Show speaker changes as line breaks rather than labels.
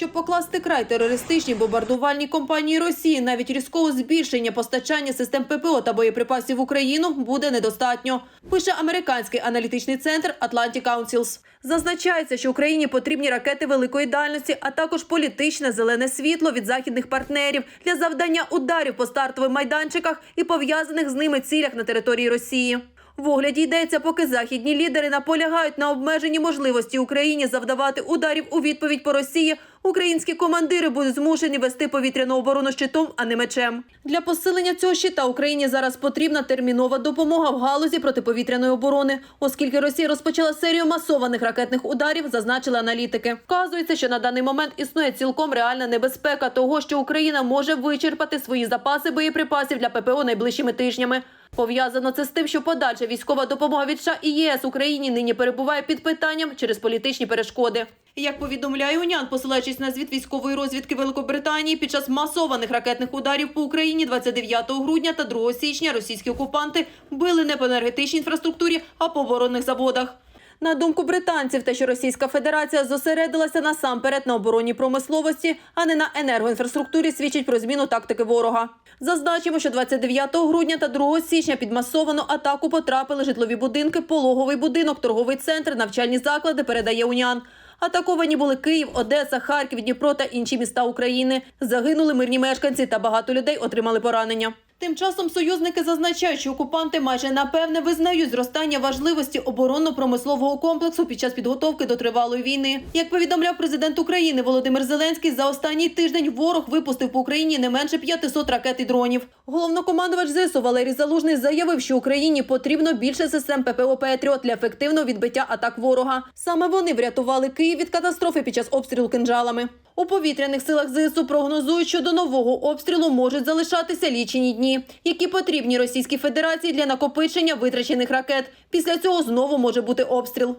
Щоб покласти край терористичній бомбардувальній кампанії Росії, навіть різкого збільшення постачання систем ППО та боєприпасів в Україну буде недостатньо. Пише американський аналітичний центр Atlantic Councils. Зазначається, що Україні потрібні ракети великої дальності, а також політичне зелене світло від західних партнерів для завдання ударів по стартових майданчиках і пов'язаних з ними цілях на території Росії. В огляді йдеться, поки західні лідери наполягають на обмеженні можливості Україні завдавати ударів у відповідь по Росії. Українські командири будуть змушені вести повітряну оборону щитом, а не мечем. Для посилення цього щита Україні зараз потрібна термінова допомога в галузі протиповітряної оборони, оскільки Росія розпочала серію масованих ракетних ударів, зазначили аналітики. Вказується, що на даний момент існує цілком реальна небезпека того, що Україна може вичерпати свої запаси боєприпасів для ППО найближчими тижнями. Пов'язано це з тим, що подальша військова допомога від США і ЄС Україні нині перебуває під питанням через політичні перешкоди. Як повідомляє УНЯН, посилаючись на звіт військової розвідки Великобританії, під час масованих ракетних ударів по Україні 29 грудня та 2 січня російські окупанти били не по енергетичній інфраструктурі, а по оборонних заводах. На думку британців, те, що Російська Федерація зосередилася насамперед на оборонній промисловості, а не на енергоінфраструктурі, свідчить про зміну тактики ворога. Зазначимо, що 29 грудня та 2 січня під масовану атаку потрапили житлові будинки, пологовий будинок, торговий центр, навчальні заклади. Передає УНЯН. Атаковані були Київ, Одеса, Харків, Дніпро та інші міста України. Загинули мирні мешканці та багато людей отримали поранення. Тим часом союзники зазначають, що окупанти майже напевне визнають зростання важливості оборонно-промислового комплексу під час підготовки до тривалої війни. Як повідомляв президент України Володимир Зеленський, за останній тиждень ворог випустив по Україні не менше 500 ракет і дронів. Головнокомандувач ЗСУ Валерій Залужний заявив, що Україні потрібно більше систем ППО «Петріот» для ефективного відбиття атак ворога. Саме вони врятували Київ від катастрофи під час обстрілу кинджалами. У повітряних силах ЗСУ прогнозують, що до нового обстрілу можуть залишатися лічені дні, які потрібні Російській Федерації для накопичення витрачених ракет. Після цього знову може бути обстріл.